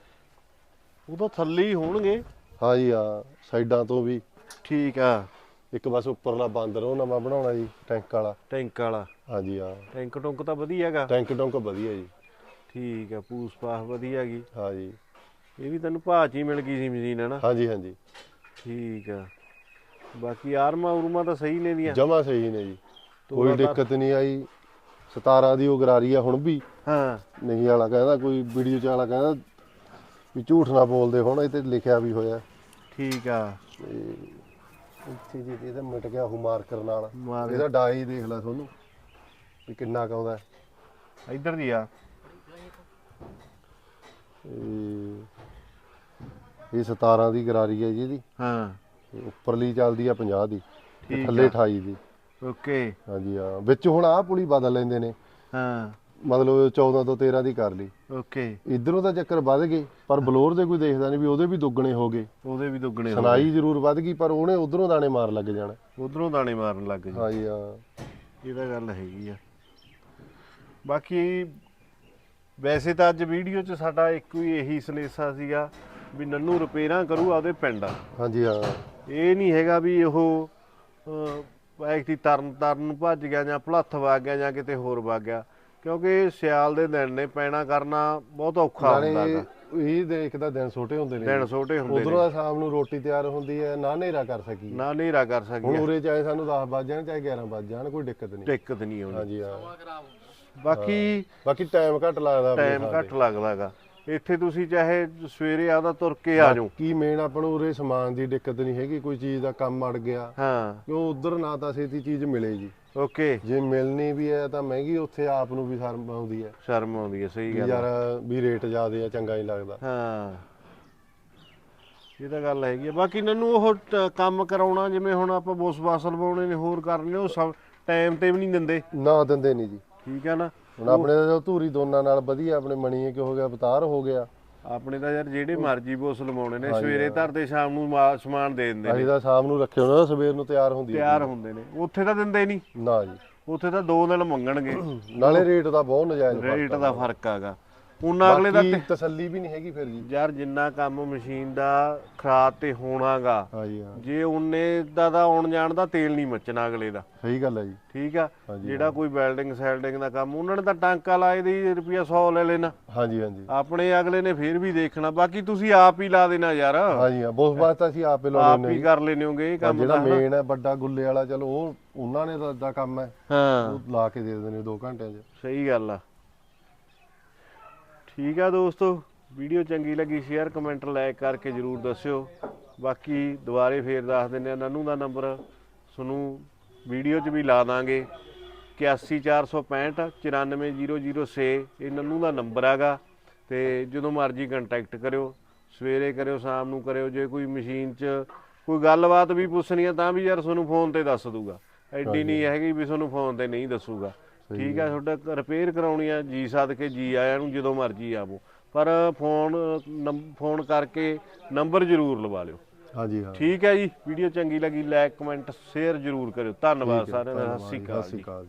ਉਹ ਤਾਂ ਥੱਲੇ ਹੀ ਹੋਣਗੇ। ਹਾਂਜੀ ਹਾਂ ਸਾਈਡਾਂ ਤੋਂ ਵੀ। ਠੀਕ ਆ। ਇੱਕ ਬਸ ਉੱਪਰਲਾ ਬਾਂਦਰ ਉਹ ਨਵਾਂ ਬਣਾਉਣਾ ਜੀ ਟੈਂਕ ਵਾਲਾ। ਟੈਂਕ ਵਾਲਾ। ਹਾਂਜੀ ਹਾਂ। ਟੈਂਕ ਟੁੰਕ ਤਾਂ ਵਧੀਆ ਹੈਗਾ। ਟੈਂਕ ਟੰਕ ਵਧੀਆ ਜੀ। ਠੀਕ ਆ ਪੂਸ ਪਾਸ ਵਧੀਆ ਹੈਗੀ। ਹਾਂਜੀ। ਇਹ ਵੀ ਤੈਨੂੰ ਭਾਅ 'ਚ ਹੀ ਮਿਲ ਗਈ ਸੀ ਮਸ਼ੀਨ ਹੈ ਨਾ? ਹਾਂਜੀ ਹਾਂਜੀ। ਠੀਕ ਆ। ਬਾਕੀ ਆਰਮਾ ਉਰਮਾ ਤਾਂ ਸਹੀ ਨੇ ਦੀਆਂ। ਜਮਾ ਸਹੀ ਨੇ ਜੀ। ਕੋਈ ਦਿੱਕਤ ਨਹੀਂ ਆਈ। 17 ਦੀ ਉਹ ਗਰਾਰੀ ਆ ਹੁਣ ਵੀ। ਹਾਂ। ਨਹੀਂ ਵਾਲਾ ਕਹਿੰਦਾ ਕੋਈ ਵੀਡੀਓ ਚ ਵਾਲਾ ਕਹਿੰਦਾ ਵੀ ਝੂਠ ਨਾ ਬੋਲਦੇ ਹੁਣ ਇਹ ਤੇ ਲਿਖਿਆ ਵੀ ਹੋਇਆ। ਠੀਕ ਆ। ਇੱਥੇ ਜੀ ਇਹਦਾ ਮਿਟ ਗਿਆ ਉਹ ਮਾਰਕਰ ਨਾਲ। ਇਹਦਾ ਡਾਈ ਦੇਖ ਲੈ ਤੁਹਾਨੂੰ ਵੀ ਕਿੰਨਾ ਕੁ ਆਉਂਦਾ। ਇੱਧਰ ਦੀ ਆ। ਇਹ ਇਹ 17 ਦੀ ਗਰਾਰੀ ਹੈ ਜੀ ਇਹਦੀ। ਹਾਂ। ਉੱਪਰਲੀ ਚੱਲਦੀ ਆ 50 ਦੀ ਤੇ ਠੀਕ ਥੱਲੇ ਆ। 28 ਦੀ। ਓਕੇ। ਹਾਂਜੀ ਹਾਂ। ਵਿੱਚ ਹੁਣ ਆਹ ਪੁਲੀ ਬਦਲ ਲੈਂਦੇ ਨੇ। ਹਾਂ। ਮਤਲਬ 14 ਤੋਂ 13 ਦੀ ਕਰ ਲਈ। ਓਕੇ। ਇਧਰੋਂ ਤਾਂ ਚੱਕਰ ਵੱਧ ਗਏ ਪਰ ਬਲੋਰ ਦੇ ਕੋਈ ਦੇਖਦਾ ਨਹੀਂ ਵੀ ਉਹਦੇ ਵੀ ਦੁੱਗਣੇ ਹੋ ਗਏ। ਉਹਦੇ ਵੀ ਦੁੱਗਣੇ ਸੁਣਾਈ ਜ਼ਰੂਰ ਵੱਧ ਗਈ ਪਰ ਉਹਨੇ ਉਧਰੋਂ ਦਾਣੇ ਮਾਰ ਲੱਗ ਜਾਣਾ। ਉਧਰੋਂ ਦਾਣੇ ਮਾਰਨ ਲੱਗ ਜੀ ਹਾਂਜੀ ਹਾਂ। ਇਹ ਤਾਂ ਗੱਲ ਹੈਗੀ ਆ। ਬਾਕੀ ਵੈਸੇ ਤਾਂ ਅੱਜ ਵੀਡੀਓ 'ਚ ਸਾਡਾ ਇੱਕੋ ਹੀ ਇਹੀ ਸਨੇਸਾ ਸੀਗਾ ਵੀ ਨੰਨੂ ਰਿਪੇਅਰਾਂ ਕਰੂ ਆਪਦੇ ਪਿੰਡ। ਹਾਂਜੀ ਹਾਂ। ਇਹ ਨਹੀਂ ਹੈਗਾ ਵੀ ਉਹ ਐਕਟੀ ਤਰਨ ਤਰਨ ਨੂੰ ਭੱਜ ਗਿਆ ਜਾਂ ਭਲੱਥ ਵਗ ਗਿਆ ਜਾਂ ਕਿਤੇ ਹੋਰ ਵਗ ਗਿਆ। ਕਿਉਂਕਿ ਸਿਆਲ ਦੇ ਦਿਨ ਨੇ ਪੈਣਾ ਕਰਨਾ ਬਹੁਤ ਔਖਾ ਹੁੰਦਾ ਹੈਗਾ। ਇਹ ਦੇਖਦਾ ਦਿਨ ਛੋਟੇ ਹੁੰਦੇ ਨੇ। ਦਿਨ ਛੋਟੇ ਹੁੰਦੇ ਉਧਰੋਂ ਨੇ। ਆ ਸ਼ਾਮ ਨੂੰ ਰੋਟੀ ਤਿਆਰ ਹੁੰਦੀ ਹੈ ਨਾ ਹਨੇਰਾ ਕਰ ਸਕੀ ਨਾ ਹਨੇਰਾ ਕਰ ਹੁਣ ਸਕਿਆ ਉਰੇ ਚਾਹੇ ਸਾਨੂੰ 10 ਵੱਜ ਜਾਣ ਚਾਹੇ 11 ਵੱਜ ਜਾਣ ਕੋਈ ਦਿੱਕਤ ਨਹੀਂ। ਦਿੱਕਤ ਨਹੀਂ ਆਉਂਦੀ ਹਾਂਜੀ ਹਾਂ। ਬਾਕੀ ਬਾਕੀ ਟਾਈਮ ਘੱਟ ਲੱਗਦਾ ਟਾਈਮ ਘੱਟ ਲੱਗਦਾਗਾ ਇੱਥੇ ਤੁਸੀਂ ਚਾਹੇ ਸਵੇਰੇ ਆਦਾ ਤੁਰ ਕੇ ਆ ਜਾਓ। ਕੀ ਮੇਨ ਆਪਾਂ ਨੂੰ ਉਰੇ ਸਮਾਨ ਦੀ ਦਿੱਕਤ ਨਹੀਂ ਹੈਗੀ ਕੋਈ ਚੀਜ਼ ਦਾ ਕੰਮ ਅੜ ਗਿਆ। ਹਾਂ। ਕਿਉਂ ਉਧਰ ਨਾ ਤਾਂ ਛੇਤੀ ਚੀਜ਼ ਮਿਲੇ ਜੀ। ਓਕੇ। ਜੇ ਮਿਲਣੀ ਵੀ ਹੈ ਤਾਂ ਮਹਿੰਗੀ ਉੱਥੇ ਆਪ ਨੂੰ ਵੀ ਸ਼ਰਮ ਆਉਂਦੀ ਹੈ। ਸ਼ਰਮ ਆਉਂਦੀ ਹੈ ਸਹੀ ਗੱਲ ਯਾਰ। ਵੀ ਰੇਟ ਜ਼ਿਆਦੇ ਆ ਚੰਗਾ ਨਹੀਂ ਲੱਗਦਾ। ਹਾਂ। ਇਹ ਤਾਂ ਗੱਲ ਹੈਗੀ ਆ। ਬਾਕੀ ਨਨੂੰ ਉਹ ਟ- ਕੰਮ ਕਰਾਉਣਾ ਜਿਵੇਂ ਹੁਣ ਆਪਾਂ ਬੋਸ ਬਾਸ ਲਵਾਉਣੇ ਨੇ ਹੋਰ ਕਰਨੇ ਉਹ ਸਭ ਟਾਈਮ ਤੇ ਵੀ ਨਹੀਂ ਦਿੰਦੇ। ਨਾ ਦਿੰਦੇ ਨਹੀਂ ਜੀ। ਠੀਕ ਆ ਨਾ? ਹੁਣ ਆਪਣੇ ਤਾਂ ਜੋ ਧੂਰੀ ਦੋਨਾਂ ਨਾਲ ਵਧੀਆ ਆਪਣੇ ਮਣੀ ਕਿ ਹੋ ਗਿਆ ਅਵਤਾਰ ਹੋ ਗਿਆ। ਆਪਣੇ ਤਾਂ ਯਾਰ ਜਿਹੜੇ ਮਰਜ਼ੀ ਬੋਸ ਲਵਾਉਣੇ ਨੇ ਸਵੇਰੇ ਧਰਦੇ ਸ਼ਾਮ ਨੂੰ ਮਾ- ਸਮਾਨ ਦੇ ਦਿੰਦੇ ਨੇ। ਅਸੀਂ ਤਾਂ ਸ਼ਾਮ ਨੂੰ ਰੱਖੇ ਉਹਨਾਂ ਸਵੇਰ ਨੂੰ ਤਿਆਰ ਹੁੰਦੀ ਹੈ ਤਿਆਰ ਹੁੰਦੇ ਨੇ। ਉੱਥੇ ਤਾਂ ਦਿੰਦੇ ਨਹੀਂ। ਨਾ ਜੀ। ਉੱਥੇ ਤਾਂ ਦੋ ਦਿਨ ਮੰਗਣਗੇ। ਨਾਲੇ ਰੇਟ ਦਾ ਬਹੁਤ ਨਜਾਇਜ਼ ਫ਼ਰਕ ਰੇਟ ਦਾ ਫ਼ਰਕ ਆਗਾ। ਉਹਨਾਂ ਅਗਲੇ ਦਾ ਬਾਕੀ ਤਸੱਲੀ ਵੀ ਨਹੀਂ ਹੈਗੀ ਫਿਰ ਜੀ। ਯਾਰ ਜਿੰਨਾ ਕੰਮ ਮਸ਼ੀਨ ਦਾ ਖਰਾਬ ਤੇ ਹੋਣਾਗਾ ਹਾਂਜੀ ਹਾਂ। ਜੇ ਉਹਨੇ ਦਾ ਦਾ ਆਉਣ ਜਾਣ ਦਾ ਤੇਲ ਨਹੀਂ ਮੱਚਣਾ ਅਗਲੇ ਦਾ। ਸਹੀ ਗੱਲ ਹੈ ਜੀ। ਠੀਕ ਆ? ਹਾਂਜੀ, ਜਿਹੜਾ ਕੋਈ ਵੈਲਡਿੰਗ ਸੈਲਡਿੰਗ ਦਾ ਕੰਮ ਉਹਨਾਂ ਨੇ ਤਾਂ ਟਾਂਕਾ ਲਾਏ ਦੀ ਰੁਪਿਆ 100 ਲੈ ਲੈਣਾ। ਹਾਂਜੀ ਹਾਂਜੀ। ਆਪਣੇ ਅਗਲੇ ਨੇ ਫੇਰ ਵੀ ਦੇਖਣਾ। ਬਾਕੀ ਤੁਸੀਂ ਆਪ ਹੀ ਲਾ ਦੇਣਾ ਯਾਰ। ਹਾਂਜੀ ਹਾਂ। ਬਹੁਤ ਵਾਰ ਤਾਂ ਅਸੀਂ ਆਪੇ ਆਪ ਲਾਉਣੇ ਹੀ ਨੇ ਕਰ ਲੈਨੇ ਹੋਗੇ ਇਹ ਕੰਮ ਜਿਹੜਾ ਤਾਂ। ਮੇਨ ਹੈ ਵੱਡਾ ਗੁੱਲੇ ਵਾਲਾ ਚਲੋ ਉਹ ਉਹਨਾਂ ਨੇ ਤਾਂ ਦਾ ਕੰਮ ਹੈ। ਹਾਂ। ਉਹ ਲਾ ਕੇ ਦੇ ਦਿੰਦੇ ਨੇ 2 ਘੰਟਿਆਂ 'ਚ। ਸਹੀ ਗੱਲ ਆ। ਠੀਕ ਆ ਦੋਸਤੋ ਵੀਡੀਓ ਚੰਗੀ ਲੱਗੀ ਸ਼ੇਅਰ ਕਮੈਂਟ ਲਾਈਕ ਕਰਕੇ ਜਰੂਰ ਦੱਸਿਓ। ਬਾਕੀ ਦੁਬਾਰੇ ਫੇਰ ਦੱਸ ਦਿੰਦੇ ਆ ਨਨੂ ਦਾ ਨੰਬਰ ਤੁਹਾਨੂੰ ਵੀਡੀਓ 'ਚ ਵੀ ਲਾ ਦਾਂਗੇ। 81465 94006 ਇਹ ਨਨੂ ਦਾ ਨੰਬਰ ਹੈਗਾ। ਤੇ ਜਦੋਂ ਮਰਜ਼ੀ ਕੰਟੈਕਟ ਕਰਿਓ ਸਵੇਰੇ ਕਰਿਓ ਸ਼ਾਮ ਨੂੰ ਕਰਿਓ ਜੇ ਕੋਈ ਮਸ਼ੀਨ 'ਚ ਕੋਈ ਗੱਲਬਾਤ ਵੀ ਪੁੱਛਣੀ ਆ ਤਾਂ ਵੀ ਯਾਰ ਤੁਹਾਨੂੰ ਫੋਨ ਤੇ ਦੱਸ ਦੂਗਾ। ਐਡੀ ਨਹੀਂ ਹੈਗੀ ਵੀ ਤੁਹਾਨੂੰ ਫੋਨ ਤੇ ਨਹੀਂ ਦੱਸੂਗਾ। ਠੀਕ ਆ ਤੁਹਾਡਾ ਰਿਪੇਅਰ ਕਰਾਉਣੀ ਆ ਜੀ ਸਦ ਕੇ ਜੀ ਆਇਆਂ ਨੂੰ ਜਦੋਂ ਮਰਜ਼ੀ ਆਵੋ। ਪਰ ਫੋਨ ਫੋਨ ਕਰਕੇ ਨੰਬਰ ਜ਼ਰੂਰ ਲਵਾ ਲਿਓ। ਹਾਂਜੀ ਹਾਂ। ਠੀਕ ਹੈ ਜੀ ਵੀਡੀਓ ਚੰਗੀ ਲੱਗੀ ਲਾਈਕ ਕਮੈਂਟ ਸ਼ੇਅਰ ਜ਼ਰੂਰ ਕਰਿਓ। ਧੰਨਵਾਦ ਸਾਰਿਆਂ ਦਾ ਸਤਿ ਸ਼੍ਰੀ ਅਕਾਲ